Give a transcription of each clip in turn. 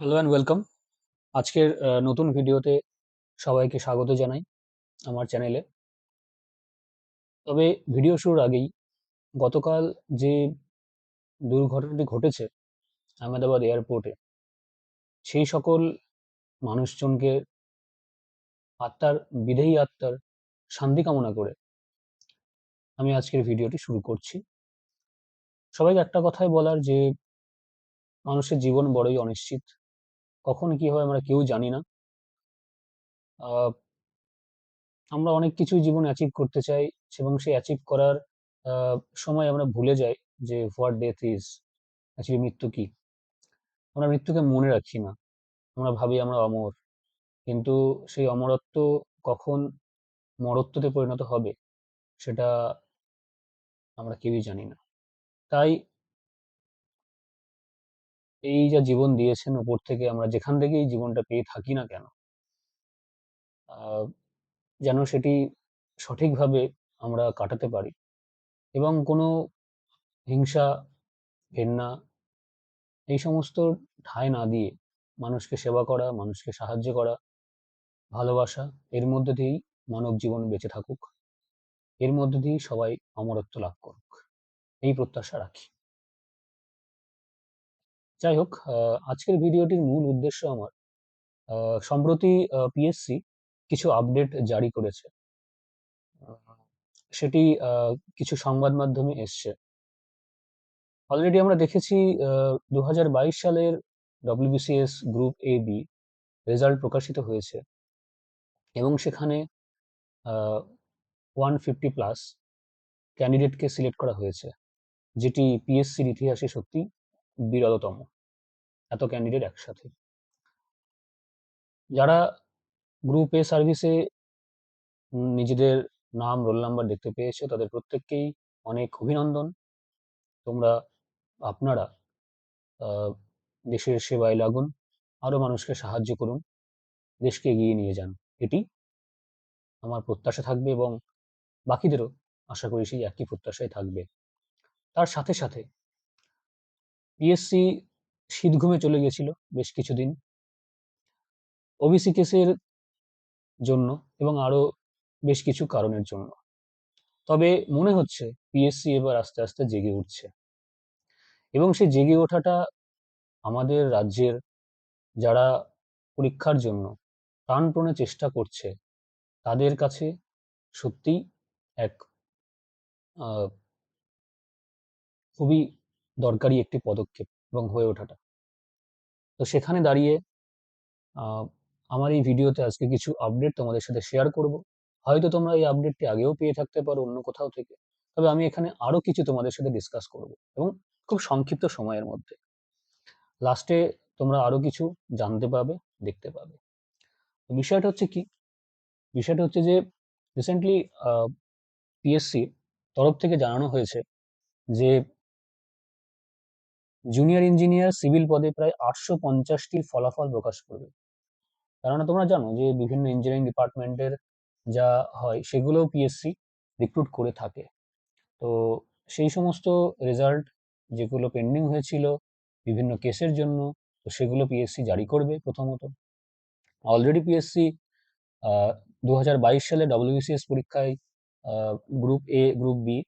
Hello and welcome আজকের নতুন ভিডিওতে সবাইকে স্বাগত জানাই আমার চ্যানেলে। তবে ভিডিও শুরুর আগেই গতকাল যে দুর্ঘটনাটি ঘটেছে আহমেদাবাদ এয়ারপোর্টে, সেই সকল মানুষজনকে আত্মার, বিদেহী আত্মার শান্তি কামনা করে আমি আজকের ভিডিওটি শুরু করছি। সবাইকে একটা কথাই বলার যে, মানুষের জীবন বড়ই অনিশ্চিত। কখন কি হয় আমরা কেউ জানি না। আমরা অনেক কিছুই জীবনে অ্যাচিভ করতে চাই এবং সেই অ্যাচিভ করার সময় আমরা ভুলে যাই যে হোয়াট ডেথ ইজ অ্যাকচুয়ালি মৃত্যু কি। আমরা মৃত্যুকে মনে রাখি না। আমরা ভাবি আমরা অমর। কিন্তু সেই অমরত্ব কখন মরত্বতে পরিণত হবে, সেটা আমরা কেউই জানি না। তাই এই যা জীবন দিয়েছেন, উপর থেকে আমরা যেখান থেকেই জীবনটা পেয়ে থাকি না কেন যেন সেটি সঠিকভাবে আমরা কাটাতে পারি এবং কোনো হিংসা, ঘেন্না এই সমস্ত ঠাঁই না দিয়ে মানুষকে সেবা করা, মানুষকে সাহায্য করা, ভালোবাসা, এর মধ্যে দিয়েই মানব জীবন বেঁচে থাকুক, এর মধ্যে দিয়েই সবাই অমরত্ব লাভ করুক, এই প্রত্যাশা রাখি। যাই হোক আজকের ভিডিওটির মূল উদ্দেশ্য আমার সম্প্রতি পিএসসি কিছু আপডেট জারি করেছে। সেটি কিছু সংবাদ মাধ্যমে এসছে। অলরেডি আমরা দেখেছি দু হাজার বাইশ সালের WBCS group A B result প্রকাশিত হয়েছে এবং সেখানে ওয়ান ফিফটি প্লাস ক্যান্ডিডেটকে সিলেক্ট করা হয়েছে, যেটি পিএসসির ইতিহাসে সত্যি বিরলতম। এত ক্যান্ডিডেট একসাথে। যারা গ্রুপ এ সার্ভিসে নিজেদের নাম রোল নাম্বার দেখতে পেয়েছ, তাদের প্রত্যেককেই অনেক অভিনন্দন। তোমরা, আপনারা দেশের সেবায় লাগুন, আরও মানুষকে সাহায্য করুন, দেশকে এগিয়ে নিয়ে যান। এটি আমার প্রত্যাশা থাকবে এবং বাকিদেরও আশা করি সেই একই প্রত্যাশায় থাকবে। তার সাথে সাথে পিএসসি শীত ঘুমে চলে গেছিল বেশ কিছুদিন। ওবিসি কেসের জন্য এবং আরও বেশ কিছু কারণের জন্য। তবে মনে হচ্ছে পিএসসি এবার আস্তে আস্তে জেগে উঠছে। এবং সেই জেগে ওঠাটা আমাদের রাজ্যের যারা পরীক্ষার জন্য প্রাণপণে চেষ্টা করছে, তাদের কাছে সত্যি এক খুবই দরকারি একটি পদক্ষেপ এবং হয়ে ওঠাটা। তো সেখানে দাঁড়িয়ে আমার এই ভিডিওতে আজকে কিছু আপডেট তোমাদের সাথে শেয়ার করব। হয়তো তোমরা এই আপডেটটি আগেও পেয়ে থাকতে পারো অন্য কোথাও থেকে। তবে আমি এখানে আরও কিছু তোমাদের সাথে ডিসকাস করব এবং খুব সংক্ষিপ্ত সময়ের মধ্যে। লাস্টে তোমরা আরও কিছু জানতে পাবে, দেখতে পাবে। বিষয়টা হচ্ছে কি? বিষয়টা হচ্ছে যে রিসেন্টলি পিএসসি তরফ থেকে জানানো হয়েছে যে জুনিয়র ইঞ্জিনিয়ার সিভিল পদে প্রায় আটশো পঞ্চাশটির ফলাফল প্রকাশ করবে। কেননা তোমরা জানো যে বিভিন্ন ইঞ্জিনিয়ারিং ডিপার্টমেন্টের যা হয় সেগুলোও পিএসসি রিক্রুট করে থাকে। তো সেই সমস্ত রেজাল্ট যেগুলো পেন্ডিং হয়েছিল বিভিন্ন কেসের জন্য, তো সেগুলো পিএসসি জারি করবে প্রথমত। অলরেডি পিএসসি দু হাজার বাইশ সালে ডব্লিউবিসিএস পরীক্ষায় গ্রুপ এ গ্রুপ বি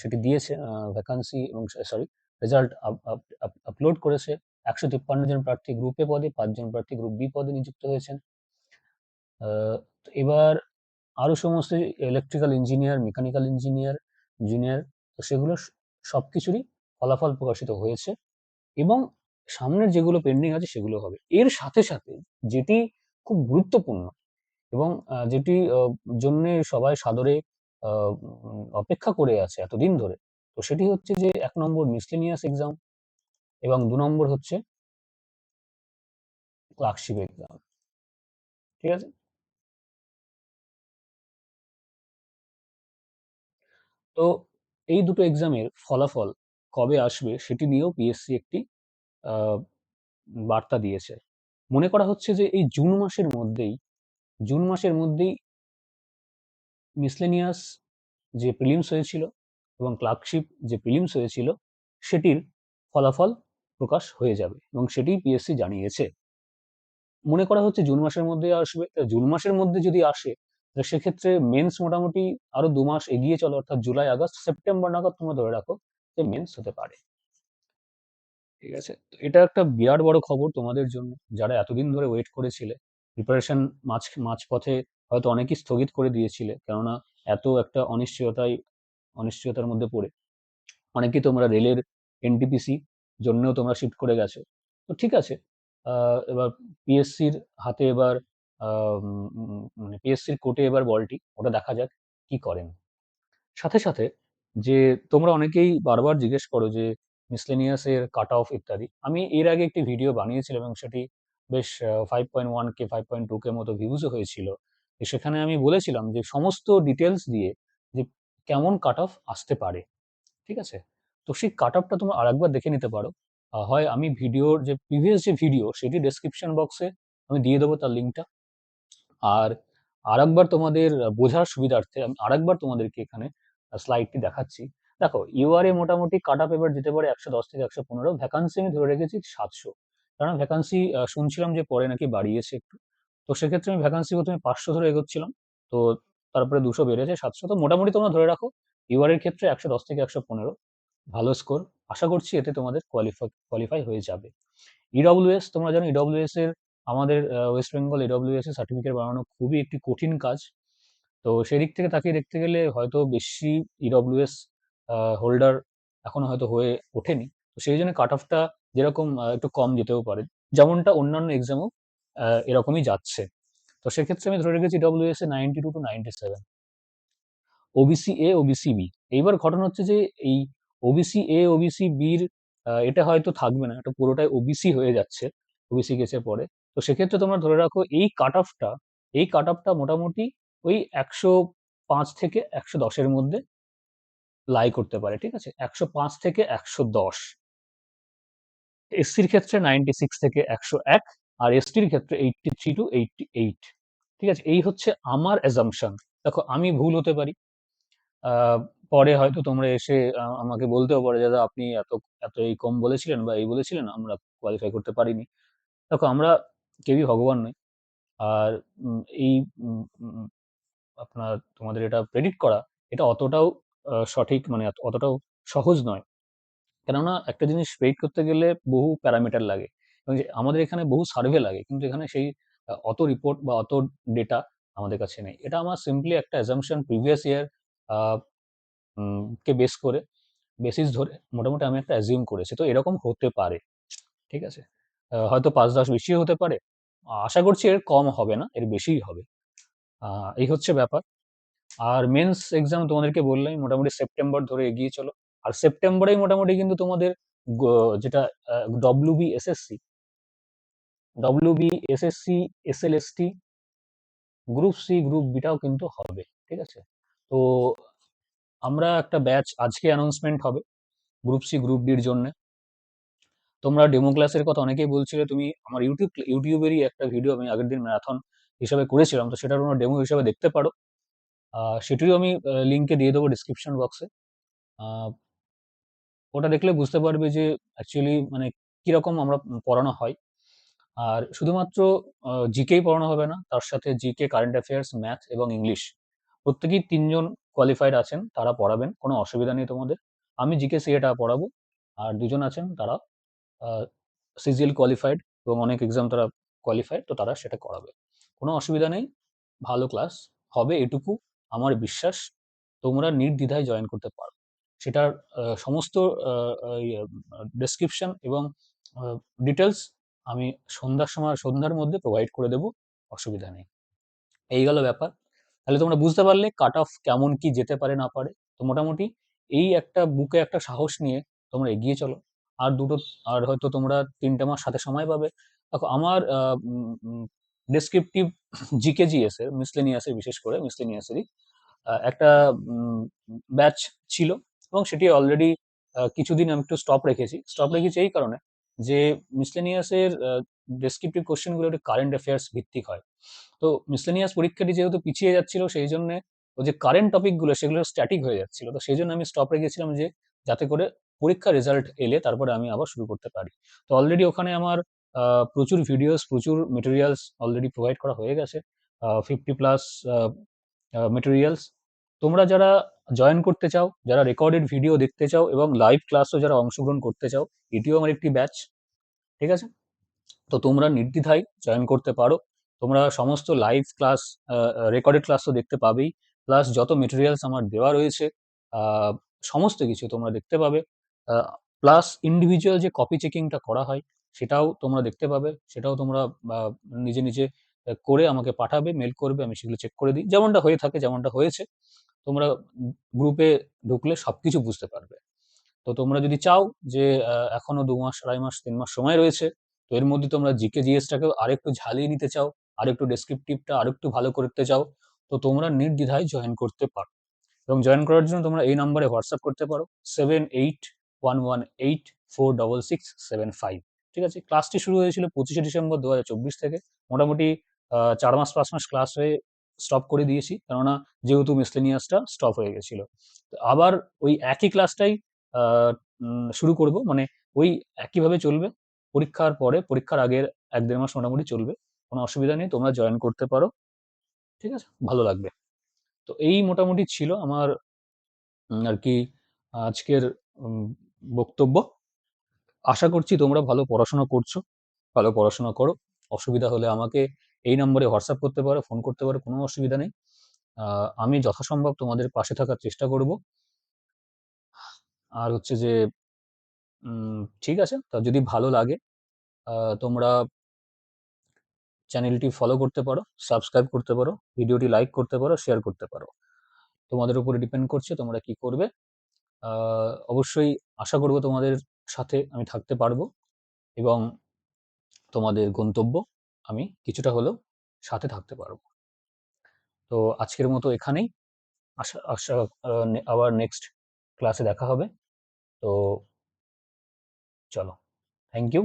সেটি দিয়েছে ভ্যাকান্সি এবং সরি রেজাল্ট আপলোড করেছে। একশো তিপ্পান্ন জন প্রার্থী গ্রুপ এ পদে পাঁচজন প্রার্থী গ্রুপ বি পদে নিযুক্ত হয়েছেন। এবার আরও সমস্ত electrical engineer mechanical engineer junior তো সেগুলো সব কিছুরই ফলাফল প্রকাশিত হয়েছে এবং সামনের যেগুলো পেন্ডিং আছে সেগুলো হবে। এর সাথে সাথে যেটি খুব গুরুত্বপূর্ণ এবং যেটি জন্যে সবাই সাদরে অপেক্ষা করে আছে এতদিন ধরে তো সেটি হচ্ছে যে এক নম্বর মিসলেনিয়াস এক্সাম এবং দু নম্বর হচ্ছে ক্লার্কশিপ এক্সাম ঠিক আছে? তো এই দুটো এক্সামের ফলাফল কবে আসবে সেটি নিয়েও পিএসসি একটি বার্তা দিয়েছে। মনে করা হচ্ছে যে এই জুন মাসের মধ্যেই, জুন মাসের মধ্যেই মিসলেনিয়াস যে প্রিলিমস হয়েছিল এবং ক্লার্কশিপ যে প্রিলিমস হয়েছিল, সেটির ফলাফল প্রকাশ হয়ে যাবে এবং সেটি পিএসসি জানিয়েছে। মনে করা হচ্ছে জুন মাসের মধ্যে আসবে। জুন মাসের মধ্যে যদি আসে তাহলে সেক্ষেত্রে মেন্স মোটামুটি আরও দু মাস এগিয়ে চলো, অর্থাৎ জুলাই, আগস্ট, সেপ্টেম্বর নাগাদ তোমরা ধরে রাখো যে মেন্স হতে পারে। ঠিক আছে? তো এটা একটা বিরাট বড় খবর তোমাদের জন্য। যারা এতদিন ধরে ওয়েট করেছিলে প্রিপারেশন মাঝ, মাঝপথে হয়তো অনেকেই স্থগিত করে দিয়েছিলে, কেননা এত একটা অনিশ্চয়তায় অনিশ্চয়তার মধ্যে পড়ে। অনেকেই তোমরা রেলের এনটিপিসি জন্যও তোমরা শিফট করে গেছো। তো ঠিক আছে এবার পিএসসির হাতে এবার মানে পিএসসির কোর্টে এবার বলটি, ওটা দেখা যাক কি করেন। সাথে সাথে যে তোমরা অনেকেই বারবার জিজ্ঞেস করো যে মিসলেনিয়াসের কাট অফ ইত্যাদি, আমি এর আগে একটি ভিডিও বানিয়েছিলাম এবং সেটি বেশ five point one K five point two K মতো ভিউজও হয়েছিল। সেখানে আমি বলেছিলাম যে সমস্ত ডিটেলস দিয়ে কেমন কাট অফ আসতে পারে, ঠিক আছে? তো সেই কাট অফটা তোমরা আরেকবার দেখে নিতে পারো। হয় আমি ভিডিওর যে প্রিভিয়াস যে ভিডিও সেটি ডেসক্রিপশন বক্সে আমি দিয়ে দেবো তার লিঙ্কটা আর আরেকবার তোমাদের বোঝার সুবিধার্থে আমি আরেকবার তোমাদেরকে এখানে স্লাইডটি দেখাচ্ছি। দেখো ইউআরএ মোটামুটি কাট আপ এবার যেতে পারে একশো দশ থেকে একশো পনেরো ভ্যাকান্সি আমি ধরে রেখেছি সাতশো। কারণ ভ্যাকান্সি শুনছিলাম যে পরে নাকি বাড়িয়েছে একটু। তো সেক্ষেত্রে আমি ভ্যাকান্সি প্রথমে পাঁচশো ধরে এগোচ্ছিলাম। তো তারপরে দুশো বেড়েছে সাতশো। তো মোটামুটি তোমরা ধরে রাখো ইউআর এর ক্ষেত্রে একশো দশ থেকে একশো পনেরো। ভালো স্কোর আশা করছি এতে তোমাদের কোয়ালিফাই কোয়ালিফাই হয়ে যাবে। ইডব্লিউএস তোমরা জানো ইডব্লিউএস এর আমাদের ওয়েস্ট বেঙ্গল ইডব্লিউএস এর সার্টিফিকেট বানানো খুবই একটি কঠিন কাজ। তো সেই দিক থেকে তাকিয়ে দেখতে গেলে হয়তো বেশি ইডব্লিউএস হোল্ডার এখনও হয়তো হয়ে ওঠেনি। তো সেই জন্য কাট অফটা যেরকম একটু কম যেতেও পারে। যেমনটা অন্যান্য এক্সামও এরকমই যাচ্ছে। তো সেক্ষেত্রে আমি ধরে রেখেছি W S A ninety two to ninety seven OBC A OBC B এইবার ঘটনা হচ্ছে যে এই ওবিসি এ ওবিসি বির এটা হয়তো থাকবে না, এটা পুরোটাই ওবিসি হয়ে যাচ্ছে ওবিসি গেছে পরে। তো সেক্ষেত্রে তোমরা ধরে রাখো এই কাট অফটা এই কাট অফটা মোটামুটি ওই একশো পাঁচ থেকে একশো দশের মধ্যে লাই করতে পারে, ঠিক আছে? একশো পাঁচ থেকে একশো দশ। এসসির ক্ষেত্রে নাইনটি সিক্স থেকে একশো এক আর এসটির ক্ষেত্রে eighty three to eighty eight ঠিক আছে? এই হচ্ছে আমার অ্যাজাম্পশন দেখো, আমি ভুল হতে পারি। পরে হয়তো তোমরা এসে আমাকে বলতেও পারো, দাদা, আপনি এত এত এই কম বলেছিলেন বা এই বলেছিলেন, আমরা কোয়ালিফাই করতে পারিনি। দেখো, আমরা কেউই ভগবান নই। আর এই আপনার, তোমাদের এটা প্রেডিক্ট করা, এটা অতটাও সঠিক মানে অতটাও সহজ নয়। কেননা, একটা জিনিস প্রেডিক্ট করতে গেলে বহু প্যারামিটার লাগে। এবং আমাদের এখানে বহু সার্ভে লাগে, কিন্তু এখানে সেই অত রিপোর্ট বা অত ডেটা আমাদের কাছে নেই। এটা আমার সিম্পলি একটা অ্যাজাম্পশন প্রিভিয়াস ইয়ার কে বেস করে বেসিস ধরে মোটামুটি আমি একটা অ্যাজিউম করেছি। তো এরকম হতে পারে, ঠিক আছে? হয়তো পাঁচ দশ বেশিও হতে পারে। আশা করছি এর কম হবে না, এর বেশিই হবে। এই হচ্ছে ব্যাপার। আর মেন্স এক্সাম তোমাদেরকে বললাম মোটামুটি সেপ্টেম্বর ধরে এগিয়ে চলো। আর সেপ্টেম্বরেই মোটামুটি কিন্তু তোমাদের যেটা WB SSC WB SSC SLST group C group বিটাও কিন্তু হবে, ঠিক আছে? তো আমরা একটা ব্যাচ আজকে অ্যানাউন্সমেন্ট হবে গ্রুপ সি গ্রুপ ডির জন্য। তোমরা ডেমো ক্লাসের কথা অনেকেই বলছিলে, তুমি আমার ইউটিউব ইউটিউবেরই একটা ভিডিও আমি আগের দিন ম্যারাথন হিসাবে করেছিলাম, তো সেটা তোমরা ডেমো হিসাবে দেখতে পারো। সেটিও আমি লিঙ্কে দিয়ে দেবো ডিসক্রিপশন বক্সে ওটা দেখলে বুঝতে পারবে যে অ্যাকচুয়ালি মানে কীরকম আমরা পড়ানো হয়। আর শুধুমাত্র জিকেই পড়ানো হবে না, তার সাথে জিকে কারেন্ট অ্যাফেয়ার্স ম্যাথ এবং ইংলিশ প্রত্যেকেই তিনজন কোয়ালিফাইড আছেন, তারা পড়াবেন, কোনো অসুবিধা নেই তোমাদের। আমি জিকে সিএটা পড়াবো, আর দুজন আছেন তারা সিজিএল কোয়ালিফাইড এবং অনেক এক্সাম তারা কোয়ালিফাইড তো তারা সেটা করাবে। কোনো অসুবিধা নেই, ভালো ক্লাস হবে এটুকু, আমার বিশ্বাস, তোমরা নির্দ্বিধায় জয়েন করতে পারো। সেটার সমস্ত ডেসক্রিপশন এবং ডিটেলস আমি সন্ধ্যার সময়, সন্ধ্যার মধ্যে প্রোভাইড করে দেব, অসুবিধা নেই। এই গেল ব্যাপার। তাহলে তোমরা বুঝতে পারলে কাট অফ কেমন, কি যেতে পারে, না পারে। তো মোটামুটি এই একটা বুকে একটা সাহস নিয়ে তোমরা এগিয়ে চলো। আর দুটো, আর হয়তো তোমরা তিনটে মাস সাথে সময় পাবে। দেখো, আমার ডেসক্রিপটিভ জিকে জিএস এর মিসলেনিয়াসের বিশেষ করে মিসলেনিয়াসেরই একটা ব্যাচ ছিল। এবং সেটি অলরেডি কিছুদিন আমি একটু স্টপ রেখেছি। স্টপ রেখেছি এই কারণে যে মিসলেনিয়াসের ডেসক্রিপটিভ কোশ্চেনগুলো একটু কারেন্ট অ্যাফেয়ার্স ভিত্তিক হয়। তো মিসলেনিয়াস পরীক্ষাটি যেহেতু পিছিয়ে যাচ্ছিল, সেই জন্য যে কারেন্ট টপিকগুলো সেগুলো স্ট্যাটিক হয়ে যাচ্ছিল। তো সেই জন্য আমি স্টপ রেখেছিলাম যে, যাতে করে পরীক্ষা রেজাল্ট এলে তারপরে আমি আবার শুরু করতে পারি। তো অলরেডি ওখানে আমার প্রচুর ভিডিওস প্রচুর মেটেরিয়ালস অলরেডি প্রোভাইড করা হয়ে গেছে। ফিফটি প্লাস মেটেরিয়ালস তোমরা যারা জয়েন করতে চাও, যারা রেকর্ডেড ভিডিও দেখতে চাও এবং লাইভ ক্লাসও যারা অংশগ্রহণ করতে চাও, এটিও আমার একটি ব্যাচ ঠিক আছে? তো তোমরা নির্দ্বিধায় জয়েন করতে পারো। তোমরা সমস্ত লাইভ ক্লাস রেকর্ডেড ক্লাস তো দেখতে পাবেই। প্লাস যত মেটেরিয়ালস আমার দেওয়া রয়েছে সমস্ত কিছু তোমরা দেখতে পাবে। প্লাস ইন্ডিভিজুয়াল যে কপি চেকিংটা করা হয়, সেটাও তোমরা দেখতে পাবে। সেটাও তোমরা নিজে নিজে করে আমাকে পাঠাবে মেল করবে, আমি সেগুলো চেক করে দিই। যেমনটা হয়ে থাকে, যেমনটা হয়েছে। তোমরা গ্রুপে ঢুকলে সবকিছু বুঝতে পারবে। তো তোমরা যদি চাও যে এখনও দু মাস, আড়াই মাস, তিন মাস সময় রয়েছে, তো এর মধ্যে তোমরা জিকে জিএসটাকেও আরেকটু ঝালিয়ে নিতে চাও, আরেকটু ডেসক্রিপটিভটা আরেকটু ভালো করতে চাও, তো তোমরা নির্দ্বিধায় জয়েন করতে পারো। এবং জয়েন করার জন্য তোমরা এই নাম্বারে হোয়াটসঅ্যাপ করতে পারো seven eight one one eight four double six seven five ঠিক আছে? ক্লাসটি শুরু হয়েছিল পঁচিশে ডিসেম্বর দু হাজার চব্বিশ থেকে। মোটামুটি চার মাস, পাঁচ মাস ক্লাস হয়ে স্টপ করে দিয়েছি। কেননা যেহেতু মিসলেনিয়াসটা স্টপ হয়ে গেছিল। আবার ওই একই ক্লাসটাই শুরু করব। মানে ওই একইভাবে চলবে। পরীক্ষার পরে, পরীক্ষার আগের এক দেড় মাস মোটামুটি চলবে। কোনো অসুবিধা নেই, তোমরা জয়েন করতে পারো। ঠিক আছে? ভালো লাগবে। তো এই মোটামুটি ছিল আমার আর কি, আজকের বক্তব্য। আশা করছি তোমরা ভালো পড়াশোনা করছ। ভালো পড়াশোনা করো। অসুবিধা হলে আমাকে এই নম্বরে হোয়াটসঅ্যাপ করতে পারো ফোন করতে পারো, কোনো অসুবিধা নেই। আমি যথাসম্ভব তোমাদের পাশে থাকার চেষ্টা করব। আর হচ্ছে যে ঠিক আছে? তা যদি ভালো লাগে তোমরা চ্যানেলটি ফলো করতে পারো সাবস্ক্রাইব করতে পারো ভিডিওটি লাইক করতে পারো শেয়ার করতে পারো। তোমাদের উপরে ডিপেন্ড করছে তোমরা কি করবে। অবশ্যই আশা করব তোমাদের সাথে আমি থাকতে পারব এবং তোমাদের গন্তব্য। আমি কিছুটা হলেও সাথে থাকতে পারব। তো আজকের মতো এখানেই। আশা আশা আবার নেক্সট ক্লাসে দেখা হবে। তো চলো। থ্যাংক ইউ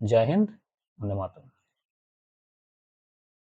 জয় হিন্দ বন্দে